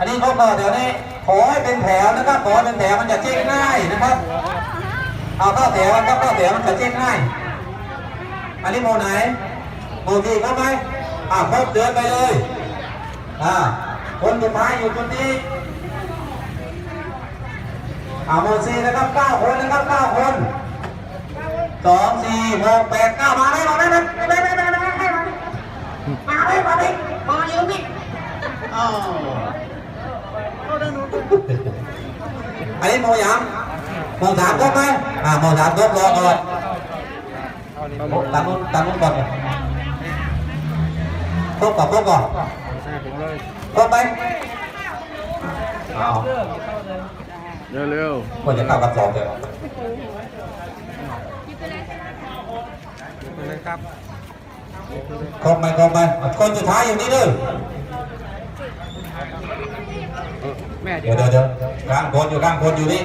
อันนี้เขาบอกเดี๋ยวนี้ขอให้เป็นแถวนะครับขอให้เป็นแถวมันจะเช็คง่ายนะครับ เอาเข้าแถวครับเข้าแถวมันจะเช็คง่าย อันนี้โมไหนโมที่เข้าไหมอ่าครบเดินไปเลยอ่าคนสุดท้ายอยู่คนนี้อ่าโมซีนะครับเก้าคนนะครับเก้าคนสองสี่หกแปดเก้ามาไหมมาไหมมาไหมมาไหมมาไหมมาไหมมาไหมมาไหมมาอยู่นี่อ๋อ อันนี้โมยังโมสามครบไหมอ่าโมสามครบรอก่อน โอ้ตามนู้นตามนู้นก่อนครบก่อนครบก่อนครบไหมอ้าว เร็ว ควรจะเข้ากับสองเดี๋ยว ๆไปเลยครับ ครบไหมครบไหมคนสุดท้ายอยู่นี่เลย เออ แม่เดี๋ยวเดี๋ยวเดี๋ยวกลางคนอยู่กลางคนอยู่นี่